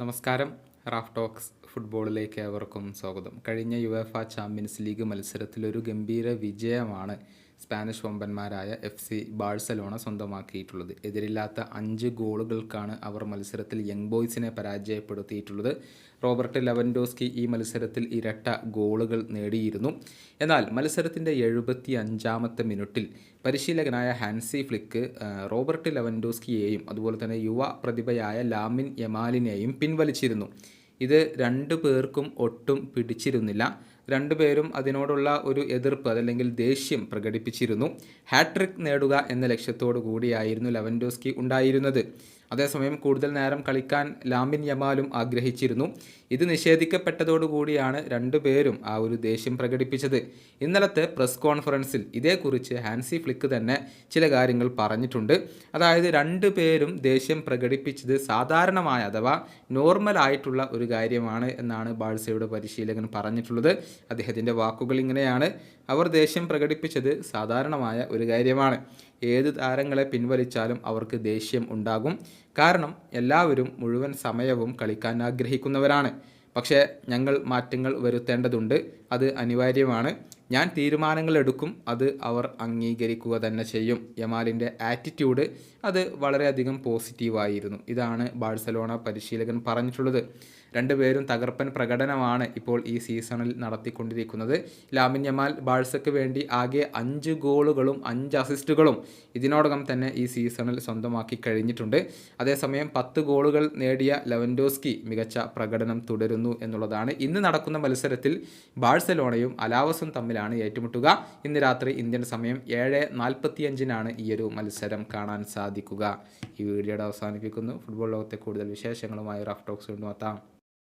നമസ്കാരം. Raf talks ഫുട്ബോളിലേക്ക് ഏവർക്കും സ്വാഗതം. കഴിഞ്ഞ യുഎഫ ചാമ്പ്യൻസ് ലീഗ് മത്സരത്തിൽ ഒരു ഗംഭീര വിജയമാണ് സ്പാനിഷ് വമ്പന്മാരായ എഫ് സി ബാഴ്സലോണ സ്വന്തമാക്കിയിട്ടുള്ളത്. എതിരില്ലാത്ത അഞ്ച് ഗോളുകൾക്കാണ് അവർ മത്സരത്തിൽ യങ് ബോയ്സിനെ പരാജയപ്പെടുത്തിയിട്ടുള്ളത്. റോബർട്ട് ലെവൻഡോസ്കി ഈ മത്സരത്തിൽ ഇരട്ട ഗോളുകൾ നേടിയിരുന്നു. എന്നാൽ മത്സരത്തിന്റെ എഴുപത്തി അഞ്ചാമത്തെ മിനിറ്റിൽ പരിശീലകനായ ഹാൻസി ഫ്ലിക്ക് റോബർട്ട് ലെവൻഡോസ്കിയെയും അതുപോലെ തന്നെ യുവ പ്രതിഭയായ ലാമിൻ യമാലിനെയും പിൻവലിച്ചിരുന്നു. ഇത് രണ്ടു പേർക്കും ഒട്ടും പിടിച്ചിരുന്നില്ല. രണ്ടുപേരും അതിനോടുള്ള ഒരു എതിർപ്പ് അതല്ലെങ്കിൽ ദേഷ്യം പ്രകടിപ്പിച്ചിരുന്നു. ഹാട്രിക് നേടുക എന്ന ലക്ഷ്യത്തോടു കൂടിയായിരുന്നു ലെവൻഡോസ്കി ഉണ്ടായിരുന്നത്. അതേസമയം കൂടുതൽ നേരം കളിക്കാൻ ലാമിൻ യമാലും ആഗ്രഹിച്ചിരുന്നു. ഇത് നിഷേധിക്കപ്പെട്ടതോടുകൂടിയാണ് രണ്ടുപേരും ആ ഒരു ദേഷ്യം പ്രകടിപ്പിച്ചത്. ഇന്നലത്തെ പ്രസ് കോൺഫറൻസിൽ ഇതേക്കുറിച്ച് ഹാൻസി ഫ്ലിക്ക് തന്നെ ചില കാര്യങ്ങൾ പറഞ്ഞിട്ടുണ്ട്. അതായത് രണ്ടുപേരും ദേഷ്യം പ്രകടിപ്പിച്ചത് സാധാരണമായ അഥവാ നോർമൽ ആയിട്ടുള്ള ഒരു കാര്യമാണ് എന്നാണ് ബാഴ്സയുടെ പരിശീലകൻ പറഞ്ഞിട്ടുള്ളത്. അദ്ദേഹത്തിന്റെ വാക്കുകൾ ഇങ്ങനെയാണ്. അവർ ദേഷ്യം പ്രകടിപ്പിച്ചത് സാധാരണമായ ഒരു കാര്യമാണ്. ഏത് താരങ്ങളെ പിൻവലിച്ചാലും അവർക്ക് ദേഷ്യം ഉണ്ടാകും. കാരണം എല്ലാവരും മുഴുവൻ സമയവും കളിക്കാൻ ആഗ്രഹിക്കുന്നവരാണ്. പക്ഷേ ഞങ്ങൾ മാറ്റങ്ങൾ വരുത്തേണ്ടതുണ്ട്. അത് അനിവാര്യമാണ്. ഞാൻ തീരുമാനങ്ങൾ എടുക്കും. അത് അവർ അംഗീകരിക്കുക തന്നെ ചെയ്യും. യമാലിന്റെ ആറ്റിറ്റ്യൂഡ് അത് വളരെയധികം പോസിറ്റീവായിരുന്നു. ഇതാണ് ബാഴ്സലോണ പരിശീലകൻ പറഞ്ഞിട്ടുള്ളത്. രണ്ടുപേരും തകർപ്പൻ പ്രകടനമാണ് ഇപ്പോൾ ഈ സീസണിൽ നടത്തിക്കൊണ്ടിരിക്കുന്നത്. ലാമിൻ യമാൽ ബാഴ്സയ്ക്ക് വേണ്ടി ആകെ അഞ്ച് ഗോളുകളും അഞ്ച് അസിസ്റ്റുകളും ഇതിനോടകം തന്നെ ഈ സീസണിൽ സ്വന്തമാക്കി കഴിഞ്ഞിട്ടുണ്ട്. അതേസമയം പത്ത് ഗോളുകൾ നേടിയ ലെവൻഡോസ്കി മികച്ച പ്രകടനം തുടരുന്നു എന്നുള്ളതാണ്. ഇന്ന് നടക്കുന്ന മത്സരത്തിൽ ബാഴ്സലോണയും അലാവസും തമ്മിലാണ് ഏറ്റുമുട്ടുക. ഇന്ന് രാത്രി ഇന്ത്യൻ സമയം ഏഴ് നാൽപ്പത്തിയഞ്ചിനാണ് ഈ ഒരു മത്സരം കാണാൻ സാധിക്കുക. ഈ വീഡിയോയുടെ അവസാനിപ്പിക്കുന്നു. ഫുട്ബോൾ ലോകത്തെ കൂടുതൽ വിശേഷങ്ങളുമായി റഫ് ടോക്സ് കൊണ്ടുവത്താം